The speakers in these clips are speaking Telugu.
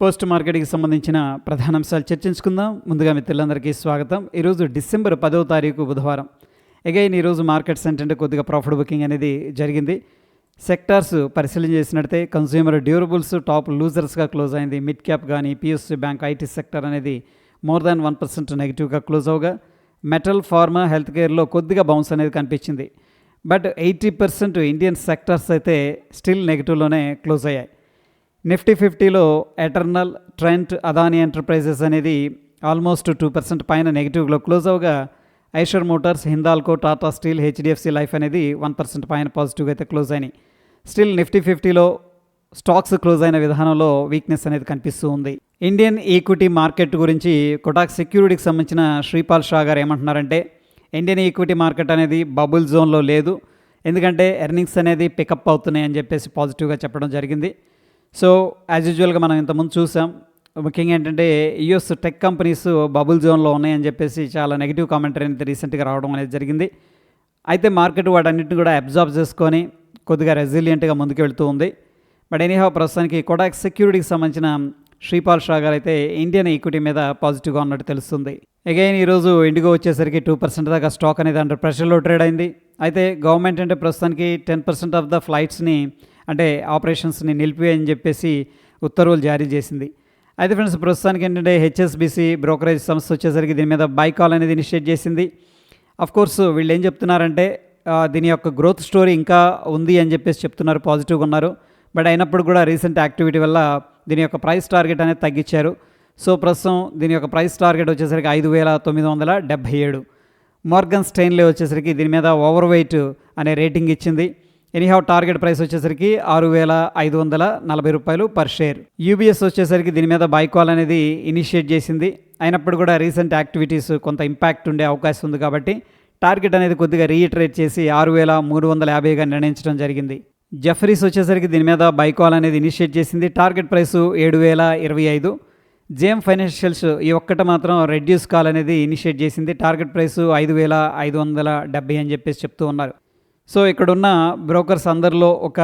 పోస్ట్ మార్కెట్కి సంబంధించిన ప్రధాన అంశాలు చర్చించుకుందాం. ముందుగా మిత్రులందరికీ స్వాగతం. ఈరోజు డిసెంబర్ పదవ తారీఖు బుధవారం. అగైన్ ఈరోజు మార్కెట్ సెంటెంట్ కొద్దిగా ప్రాఫిట్ బుకింగ్ అనేది జరిగింది. సెక్టార్స్ పరిశీలన చేసినట్టే కన్స్యూమర్ డ్యూరబుల్స్ టాప్ లూజర్స్గా క్లోజ్ అయింది. మిడ్ క్యాప్ కానీ పిఎస్సీ బ్యాంక్ ఐటీ సెక్టర్ అనేది మోర్ దాన్ వన్ పర్సెంట్ నెగిటివ్గా క్లోజ్ అవగా మెటల్ ఫార్మా హెల్త్ కేర్లో కొద్దిగా బౌన్స్ అనేది కనిపించింది. But eighty percent Indian sectors అయితే స్టిల్ నెగిటివ్లోనే క్లోజ్ అయ్యాయి. నిఫ్టీ ఫిఫ్టీలో ఎటర్నల్ ట్రెంట్ అదానీ ఎంటర్ప్రైజెస్ అనేది ఆల్మోస్ట్ టూ పర్సెంట్ పైన నెగిటివ్లో close అవగా Eicher Motors Hindalco Tata Steel HDFC Life అనేది వన్ పర్సెంట్ పైన పాజిటివ్గా అయితే క్లోజ్ అయినాయి. స్టిల్ నిఫ్టీ ఫిఫ్టీలో స్టాక్స్ క్లోజ్ అయిన విధానంలో వీక్నెస్ అనేది కనిపిస్తూ ఉంది. ఇండియన్ ఈక్విటీ మార్కెట్ గురించి కొటాక్ సెక్యూరిటీకి సంబంధించిన శ్రీపాల్ షా గారు ఏమంటున్నారంటే ఇండియన్ ఈక్విటీ మార్కెట్ అనేది బబుల్ జోన్లో లేదు. ఎందుకంటే ఎర్నింగ్స్ అనేది పికప్ అవుతున్నాయి అని చెప్పేసి పాజిటివ్గా చెప్పడం జరిగింది. సో యాజ్ యూజువల్గా మనం ఇంతకుముందు చూసాం ముఖ్యంగా ఏంటంటే యూఎస్ టెక్ కంపెనీస్ బబుల్ జోన్లో ఉన్నాయని చెప్పేసి చాలా నెగిటివ్ కామెంటరీ అనేది రీసెంట్గా రావడం అనేది జరిగింది. అయితే మార్కెట్ వాటన్నిటిని కూడా అబ్జార్బ్ చేసుకొని కొద్దిగా రెసిలియంట్గా ముందుకు వెళ్తూ ఉంది. బట్ ఎనీహా ప్రస్తుతానికి కొడాక్ సెక్యూరిటీకి సంబంధించిన శ్రీపాల్ షా గారు అయితే ఇండియన్ ఈక్విటీ మీద పాజిటివ్గా ఉన్నట్టు తెలుస్తుంది. అగైన్ ఈరోజు ఇండిగో వచ్చేసరికి టూ పర్సెంట్ దాకా స్టాక్ అనేది అండర్ ప్రెషర్లో ట్రేడ్ అయింది. అయితే గవర్నమెంట్ అంటే ప్రస్తుతానికి టెన్ పర్సెంట్ ఆఫ్ ద ఫ్లైట్స్ని అంటే ఆపరేషన్స్ని నిలిపివేయని చెప్పేసి ఉత్తర్వులు జారీ చేసింది. అయితే ఫ్రెండ్స్ ప్రస్తుతానికి ఏంటంటే హెచ్ఎస్బిసి బ్రోకరేజ్ సంస్థ వచ్చేసరికి దీని మీద బైకాల్ అనేది ఇనిషియేట్ చేసింది. అఫ్ కోర్స్ వీళ్ళు ఏం చెప్తున్నారంటే దీని యొక్క గ్రోత్ స్టోరీ ఇంకా ఉంది అని చెప్పేసి చెప్తున్నారు పాజిటివ్గా ఉన్నారు. బట్ అయినప్పుడు కూడా రీసెంట్ యాక్టివిటీ వల్ల దీని యొక్క ప్రైస్ టార్గెట్ అనేది తగ్గించారు. సో ప్రస్తుతం దీని యొక్క ప్రైస్ టార్గెట్ వచ్చేసరికి ఐదు వేల తొమ్మిది వందల డెబ్భై ఏడు. మార్గన్ స్టెయిన్లే వచ్చేసరికి దీని మీద ఓవర్ వెయిట్ అనే రేటింగ్ ఇచ్చింది. ఎనీహౌ టార్గెట్ ప్రైస్ వచ్చేసరికి ఆరు వేల ఐదు వందల నలభై రూపాయలు పర్ షేర్ యూబీఎస్ వచ్చేసరికి దీని మీద బైకాల్ అనేది ఇనిషియేట్ చేసింది. అయినప్పుడు కూడా రీసెంట్ యాక్టివిటీస్ కొంత ఇంపాక్ట్ ఉండే అవకాశం ఉంది కాబట్టి టార్గెట్ అనేది కొద్దిగా రీఇటరేట్ చేసి ఆరు వేల మూడు వందల యాభైగా నిర్ణయించడం జరిగింది. జఫరీస్ వచ్చేసరికి దీని మీద బైకాల్ అనేది ఇనిషియేట్ చేసింది. టార్గెట్ ప్రైస్ ఏడు వేల ఇరవై ఐదు. జేఎం ఫైనాన్షియల్స్ ఈ ఒక్కటి మాత్రం రెడ్యూస్ కాల్ అనేది ఇనిషియేట్ చేసింది. టార్గెట్ ప్రైస్ ఐదు వేల ఐదు వందల డెబ్బై అని చెప్పేసి చెప్తూ ఉన్నారు. సో ఇక్కడున్న బ్రోకర్స్ అందరిలో ఒక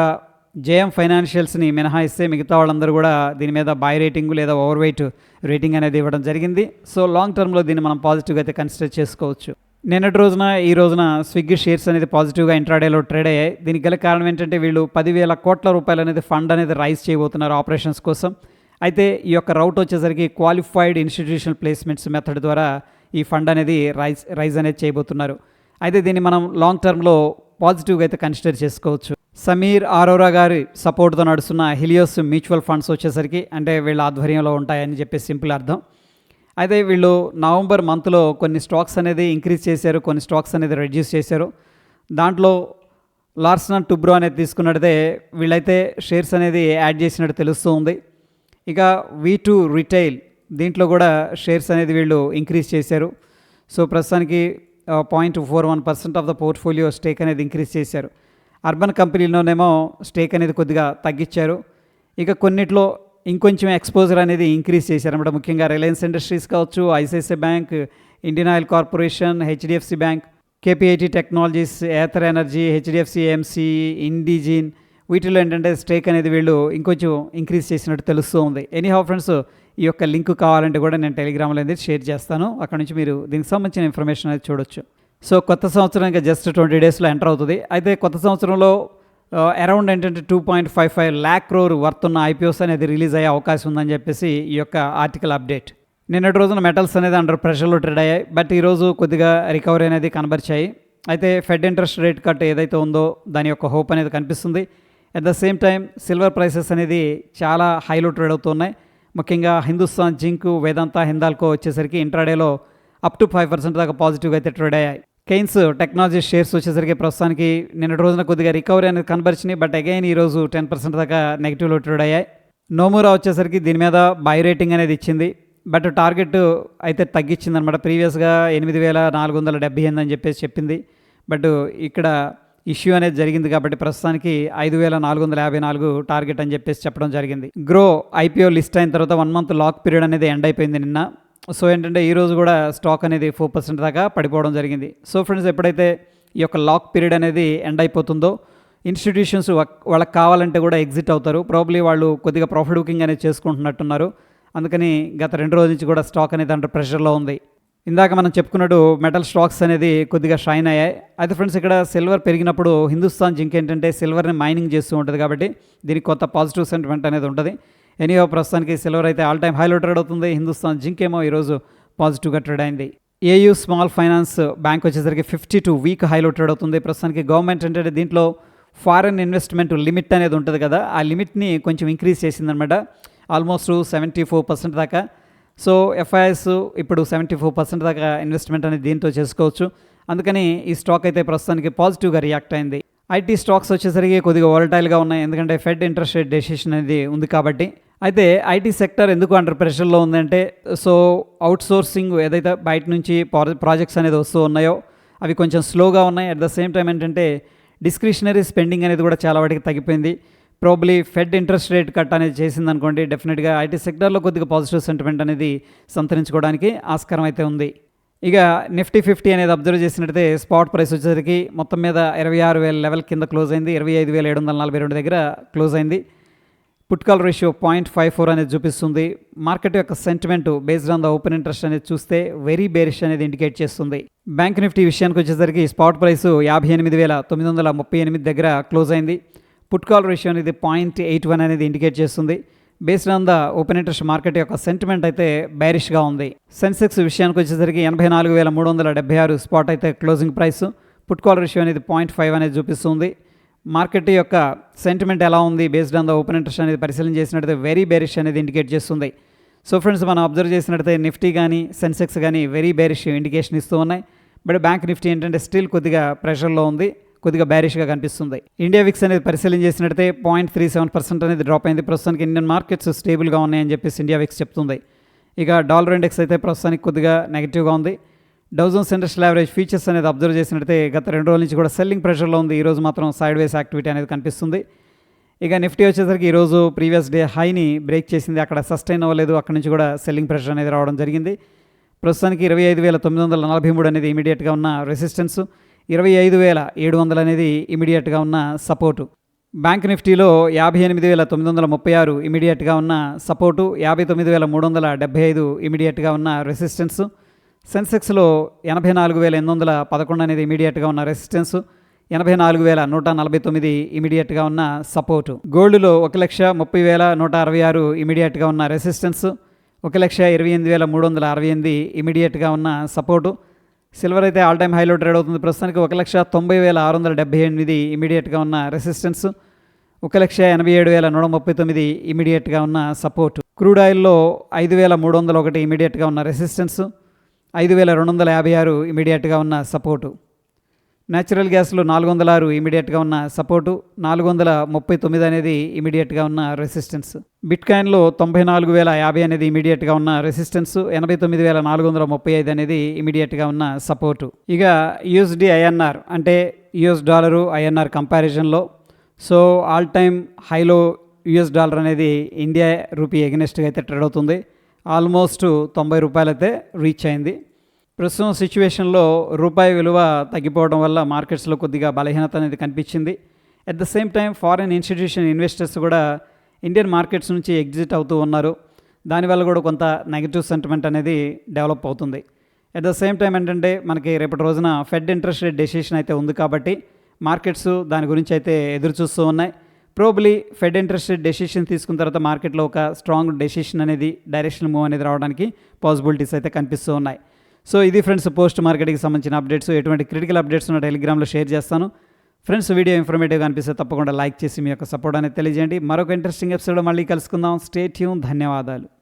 జేఎం ఫైనాన్షియల్స్ని మినహాయిస్తే మిగతా వాళ్ళందరూ కూడా దీని మీద బై రేటింగ్ లేదా ఓవర్ వెయిట్ రేటింగ్ అనేది ఇవ్వడం జరిగింది. సో లాంగ్ టర్మ్లో దీన్ని మనం పాజిటివ్గా అయితే కన్సిడర్ చేసుకోవచ్చు. నిన్నటి రోజున ఈ రోజున స్విగ్గీ షేర్స్ అనేది పాజిటివ్గా ఇంట్రాడేలో ట్రేడ్ అయ్యాయి. దీనికి గల కారణం ఏంటంటే వీళ్ళు పదివేల కోట్ల రూపాయలు అనేది ఫండ్ అనేది రైజ్ చేయబోతున్నారు ఆపరేషన్స్ కోసం. అయితే ఈ యొక్క రౌట్ వచ్చేసరికి క్వాలిఫైడ్ ఇన్స్టిట్యూషనల్ ప్లేస్మెంట్స్ మెథడ్ ద్వారా ఈ ఫండ్ అనేది రైజ్ రైజ్ అనేది చేయబోతున్నారు. అయితే దీన్ని మనం లాంగ్ టర్మ్లో పాజిటివ్గా అయితే కన్సిడర్ చేసుకోవచ్చు. సమీర్ ఆరోరా గారి సపోర్ట్తో నడుస్తున్న హిలియోస్ మ్యూచువల్ ఫండ్స్ వచ్చేసరికి అంటే వీళ్ళ ఆధ్వర్యంలో ఉంటాయని చెప్పేసి సింపుల్ అర్థం. అయితే వీళ్ళు నవంబర్ మంత్లో కొన్ని స్టాక్స్ అనేది ఇంక్రీజ్ చేశారు కొన్ని స్టాక్స్ అనేది రెడ్యూస్ చేశారు. దాంట్లో లార్సన్ టుబ్రో అనేది తీసుకున్నట్టే వీళ్ళైతే షేర్స్ అనేది యాడ్ చేసినట్టు తెలుస్తూ ఉంది. ఇక వీ టూ రిటైల్ దీంట్లో కూడా షేర్స్ అనేది వీళ్ళు ఇంక్రీజ్ చేశారు. సో ప్రస్తుతానికి point four one percent of the portfolio stake అనేది ఇంక్రీజ్ చేశారు. అర్బన్ కంపెనీలోనేమో స్టేక్ అనేది కొద్దిగా తగ్గించారు. ఇక కొన్నిట్లో ఇంకొంచెం ఎక్స్పోజర్ అనేది ఇంక్రీజ్ చేశారన్నమాట. ముఖ్యంగా రిలయన్స్ ఇండస్ట్రీస్ కావచ్చు ICICI Bank Indian Oil Corporation HDFC Bank KPIT Technologies Ather Energy HDFC AMC ఇండిజిన్ వీటిలో ఏంటంటే స్టేక్ అనేది వీళ్ళు ఇంకొంచెం ఇంక్రీజ్ చేసినట్టు తెలుస్తూ ఉంది. ఎనీ హౌ ఫ్రెండ్స్ ఈ యొక్క లింక్ కావాలంటే కూడా నేను టెలిగ్రామ్లో అనేది షేర్ చేస్తాను. అక్కడ నుంచి మీరు దీనికి సంబంధించిన ఇన్ఫర్మేషన్ అనేది చూడొచ్చు. సో కొత్త సంవత్సరం ఇంకా జస్ట్ ట్వంటీ డేస్లో ఎంటర్ అవుతుంది. అయితే కొత్త సంవత్సరంలో అరౌండ్ ఏంటంటే two point five five lakh crore worth ఉన్న ఐపీఓస్ అనేది రిలీజ్ అయ్యే అవకాశం ఉందని చెప్పేసి ఈ యొక్క ఆర్టికల్ అప్డేట్. నిన్నటి రోజున మెటల్స్ అనేది అండర్ ప్రెషర్లో ట్రేడ్ అయ్యాయి. బట్ ఈరోజు కొద్దిగా రికవరీ అనేది కనబరిచాయి. అయితే ఫెడ్ ఇంట్రెస్ట్ రేట్ కట్ ఏదైతే ఉందో దాని యొక్క హోప్ అనేది కనిపిస్తుంది. At the same time silver prices అనేది చాలా హైలో ట్రేడ్ అవుతున్నాయి. ముఖ్యంగా హిందుస్థాన్ జింక్ వేదాంత హిందాల్కో వచ్చేసరికి ఇంట్రాడేలో అప్ టు ఫైవ్ పర్సెంట్ దాకా పాజిటివ్గా అయితే ట్రేడ్ అయ్యాయి. కెయిన్స్ టెక్నాలజీ షేర్స్ వచ్చేసరికి ప్రస్తుతానికి నిన్న రోజున కొద్దిగా రికవరీ అనేది కనబరిచినాయి బట్ అగైన్ ఈరోజు టెన్ పర్సెంట్ దాకా నెగిటివ్లో ట్రేడ్ అయ్యాయి. నోమూరా వచ్చేసరికి దీని మీద బై రేటింగ్ అనేది ఇచ్చింది బట్ టార్గెట్ అయితే తగ్గించింది అనమాట ప్రీవియస్గా ఎనిమిది వేల నాలుగు వందల డెబ్బై ఎనిమిది అని చెప్పేసి చెప్పింది బట్ ఇక్కడ ఇష్యూ అనేది జరిగింది కాబట్టి ప్రస్తుతానికి ఐదు వేల నాలుగు వందల యాభై నాలుగు టార్గెట్ అని చెప్పేసి చెప్పడం జరిగింది. గ్రో ఐపీఓ లిస్ట్ అయిన తర్వాత వన్ మంత్ లాక్ పీరియడ్ అనేది ఎండ్ అయిపోయింది నిన్న. సో ఏంటంటే ఈరోజు కూడా స్టాక్ అనేది ఫోర్ పర్సెంట్ దాకా పడిపోవడం జరిగింది. సో ఫ్రెండ్స్ ఎప్పుడైతే ఈ యొక్క లాక్ పీరియడ్ అనేది ఎండ్ అయిపోతుందో ఇన్స్టిట్యూషన్స్ వాళ్ళకి కావాలంటే కూడా ఎగ్జిట్ అవుతారు. ప్రాబ్లీ వాళ్ళు కొద్దిగా ప్రాఫిట్ బుకింగ్ అనేది చేసుకుంటున్నట్టున్నారు. అందుకని గత రెండు రోజుల నుంచి కూడా స్టాక్ అనేది అండర్ ప్రెషర్లో ఉంది. ఇందాక మనం చెప్పుకున్నట్టు మెటల్ స్టాక్స్ అనేది కొద్దిగా షైన్ అయ్యాయి. అయితే ఫ్రెండ్స్ ఇక్కడ సిల్వర్ పెరిగినప్పుడు హిందుస్థాన్ జింక్ ఏంటంటే సిల్వర్ని మైనింగ్ చేస్తూ ఉంటుంది కాబట్టి దీనికి కొత్త పాజిటివ్ సెంటిమెంట్ అనేది ఉంటుంది. ఎనీహో ప్రస్తుతానికి సిల్వర్ అయితే ఆల్ టైమ్ హైలో ట్రేడ్ అవుతుంది. హిందుస్థాన్ జింక్ ఏమో ఈరోజు పాజిటివ్గా ట్రేడ్ అయింది. ఏయూ స్మాల్ ఫైనాన్స్ బ్యాంక్ వచ్చేసరికి ఫిఫ్టీ టూ వీక్ హైలో ట్రేడ్ అవుతుంది. ప్రస్తుతానికి గవర్నమెంట్ ఏంటంటే దీంట్లో ఫారెన్ ఇన్వెస్ట్మెంట్ లిమిట్ అనేది ఉంటుంది కదా ఆ లిమిట్ని కొంచెం ఇంక్రీజ్ చేసిందనమాట ఆల్మోస్ట్ సెవెంటీ ఫోర్ పర్సెంట్ దాకా సో ఎఫ్ఐఎస్ ఇప్పుడు సెవెంటీ ఫోర్ పర్సెంట్ దాకా ఇన్వెస్ట్మెంట్ అనేది దీంతో చేసుకోవచ్చు. అందుకని ఈ స్టాక్ అయితే ప్రస్తుతానికి పాజిటివ్గా రియాక్ట్ అయింది. ఐటీ స్టాక్స్ వచ్చేసరికి కొద్దిగా వాలటైల్గా ఉన్నాయి. ఎందుకంటే ఫెడ్ ఇంట్రెస్ట్ రేట్ డెసిషన్ అనేది ఉంది కాబట్టి. అయితే ఐటీ సెక్టర్ ఎందుకు అండర్ ప్రెషర్లో ఉందంటే సో అవుట్ సోర్సింగ్ ఏదైతే బయట నుంచి ప్రాజెక్ట్స్ అనేది వస్తూ ఉన్నాయో అవి కొంచెం స్లోగా ఉన్నాయి. అట్ ద సేమ్ టైం ఏంటంటే డిస్క్రిషనరీ స్పెండింగ్ అనేది కూడా చాలా వాటికి తగ్గిపోయింది. Probably Fed interest rate cut అనేది చేసింది అనుకోండి డెఫినెట్గా ఐటీ సెక్టర్లో కొద్దిగా పాజిటివ్ సెంటిమెంట్ అనేది సంతరించుకోవడానికి ఆస్కారం అయితే ఉంది. ఇక నిఫ్టీ ఫిఫ్టీ అనేది అబ్జర్వ్ చేసినట్టయితే స్పాట్ ప్రైస్ వచ్చేసరికి మొత్తం మీద ఇరవై ఆరు వేల లెవెల్ కింద క్లోజ్ అయింది. ఇరవై ఐదు వేల ఏడు వందల నలభై రెండు దగ్గర క్లోజ్ అయింది. Put call ratio point five four అనేది చూపిస్తుంది. మార్కెట్ యొక్క sentiment based on the open interest అనేది చూస్తే వెరీ బేరిష్ అనేది ఇండికేట్ చేస్తుంది. బ్యాంక్ నిఫ్టీ విషయానికి వచ్చేసరికి స్పాట్ ప్రైస్ యాభై ఎనిమిది వేల తొమ్మిది వందల ముప్పై ఎనిమిది దగ్గర క్లోజ్ అయింది. పుట్ కాల్ రేషియో అనేది పాయింట్ ఎయిట్ వన్ అనేది ఇండికేట్ చేస్తుంది. Based on the open interest market యొక్క సెంటిమెంట్ అయితే బైరిష్గా ఉంది. సెన్సెక్స్ విషయానికి వచ్చేసరికి ఎనభై నాలుగు వేల మూడు వందల డెబ్బై ఆరు స్పాట్ అయితే closing price. Put call ratio అనేది పాయింట్ ఫైవ్ అనేది చూపిస్తుంది. మార్కెట్ యొక్క సెంటిమెంట్ ఎలా ఉంది? Based on the open interest అనేది పరిశీలన చేసినట్టయితే వెరీ బేరిష్ అనేది ఇండికేట్ చేస్తుంది. సో ఫ్రెండ్స్ మనం అబ్జర్వ్ చేసినట్టయితే నిఫ్టీ కానీ సెన్సెక్స్ కానీ వెరీ బేరిష్ ఇండికేషన్ ఇస్తూ ఉన్నాయి. బట్ బ్యాంక్ నిఫ్టీ ఏంటంటే స్టిల్ కొద్దిగా ప్రెషర్లో ఉంది. కొద్దిగా బ్యారిష్గా కనిపిస్తుంది. ఇండియా విక్స్ అనేది పరిశీలన చేసినట్టయితే పాయింట్ త్రీ సెవెన్ పర్సెంట్ అనేది డ్రాప్ అయింది. ప్రస్తుతానికి ఇండియన్ మార్కెట్స్ స్టేబుల్గా ఉన్నాయని చెప్పేసి ఇండియా విక్స్ చెప్తుంది. ఇక డాలర్ ఇండెక్స్ అయితే ప్రస్తుతానికి కొద్దిగా నెగిటివ్గా ఉంది. Dow Jones industrial average features అనేది అబ్జర్వ్ చేసినట్టే గత రెండు రోజుల నుంచి కూడా సెల్లింగ్ ప్రెషర్లో ఉంది. ఈరోజు మాత్రం సైడ్ వేస్ యాక్టివిటీ అనేది కనిపిస్తుంది. ఇక నిఫ్టీ వచ్చేసరికి ఈరోజు ప్రీవియస్ డే హైని బ్రేక్ చేసింది. అక్కడ సస్టైన్ అవ్వలేదు. అక్కడ నుంచి కూడా సెల్లింగ్ ప్రెషర్ అనేది రావడం జరిగింది. ప్రస్తుతానికి ఇరవై ఐదు వేల తొమ్మిది వందల నలభై మూడు అనేది ఇమీడియట్గా ఉన్న రెసిస్టెన్స్ ఇరవై ఐదు వేల ఏడు వందలు అనేది ఇమీడియట్గా ఉన్న సపోర్టు. బ్యాంక్ నిఫ్టీలో యాభై ఎనిమిది వేల తొమ్మిది వందల ముప్పై ఆరు ఇమీడియట్గా ఉన్న సపోర్టు యాభై తొమ్మిది వేల మూడు వందల డెబ్బై ఐదు ఇమీడియట్గా ఉన్న రెసిస్టెన్స్. సెన్సెక్స్లో ఎనభై నాలుగు వేల ఎనిమిది వందల పదకొండు అనేది ఇమీడియట్గా ఉన్న రెసిస్టెన్స్. ఎనభై నాలుగు వేల నూట నలభై తొమ్మిది ఇమీడియట్గా ఉన్న సపోర్టు. గోల్డ్లో ఒక లక్ష ముప్పై వేల నూట అరవై ఆరు ఇమీడియట్గా ఉన్న రెసిస్టెన్స్. ఒక లక్ష ఇరవై ఎనిమిది వేల మూడు వందల అరవై ఎనిమిది ఇమీడియట్గా ఉన్న సపోర్టు. సిల్వర్ అయితే ఆల్ టైమ్ హైలో ట్రేడ్ అవుతుంది. ప్రస్తుతానికి ఒక లక్ష తొంభై వేల ఆరు వందల డెబ్బై ఎనిమిది ఇమీడియట్గా ఉన్న రెసిస్టెన్స్ ఒక లక్ష ఎనభై ఏడు వేల నూట ముప్పై తొమ్మిది ఇమీడియట్గా ఉన్న సపోర్ట్ క్రూడ్ ఆయిల్లో ఐదు వేల మూడు వందల ఒకటి ఇమీడియట్గా ఉన్న రెసిస్టెన్స్ ఐదు వేల రెండు వందల యాభై ఆరు ఇమీడియట్గా ఉన్న సపోర్టు న్యాచురల్ గ్యాస్లో నాలుగు వందల ఆరు ఇమీడియట్గా ఉన్న సపోర్టు నాలుగు వందల ముప్పై తొమ్మిది అనేది ఇమీడియట్గా ఉన్న రెసిస్టెన్స్. బిట్ కాయిన్లో తొంభై నాలుగు వేల యాభై అనేది ఇమీడియట్గా ఉన్న రెసిస్టెన్స్ ఎనభై తొమ్మిది వేల నాలుగు వందల ముప్పై ఐదు అనేది ఇమీడియట్గా ఉన్న సపోర్టు. ఇక యూఎస్డి ఐఎన్ఆర్ అంటే యుఎస్ డాలరు ఐఎన్ఆర్ కంపారిజన్లో. సో ఆల్ టైమ్ హైలో యుఎస్ డాలర్ అనేది ఇండియా రూపీ ఎగనెస్ట్గా అయితే ట్రేడ్ అవుతుంది. ఆల్మోస్ట్ తొంభై రూపాయలైతే రీచ్ అయింది. ప్రస్తుతం సిచ్యువేషన్లో రూపాయి విలువ తగ్గిపోవడం వల్ల మార్కెట్స్లో కొద్దిగా బలహీనత అనేది కనిపించింది. At the same time foreign institution investors కూడా ఇండియన్ మార్కెట్స్ నుంచి ఎగ్జిట్ అవుతూ ఉన్నారు. దానివల్ల కూడా కొంత నెగిటివ్ సెంటిమెంట్ అనేది డెవలప్ అవుతుంది. అట్ ద సేమ్ టైం ఏంటంటే మనకి రేపటి రోజున ఫెడ్ ఇంట్రెస్ట్ రేట్ డెసిషన్ అయితే ఉంది కాబట్టి మార్కెట్స్ దాని గురించి అయితే ఎదురు చూస్తూ ఉన్నాయి. Probably Fed interest rate decision తీసుకున్న తర్వాత మార్కెట్లో ఒక స్ట్రాంగ్ డెసిషన్ అనేది డైరెక్షన్ మూవ్ అనేది రావడానికి పాసిబిలిటీస్ అయితే కనిపిస్తూ ఉన్నాయి. సో ఇది ఫ్రెండ్స్ పోస్ట్ మార్కెట్కి సంబంధించిన అప్డేట్స్. ఎటువంటి క్రిటికల్ అప్డేట్స్ ఉన్న టెలిగ్రామ్లో షేర్ చేస్తాను. ఫ్రెండ్స్ వీడియో ఇన్ఫర్మేటివ్గా అనిపిస్తే తప్పకుండా లైక్ చేసి మీ యొక్క సపోర్ట్ అనేది తెలియజేయండి. మరొక ఇంట్రెస్టింగ్ ఎపిసోడ్ మళ్ళీ కలుసుకుందాం. స్టేట్ ధన్యవాదాలు.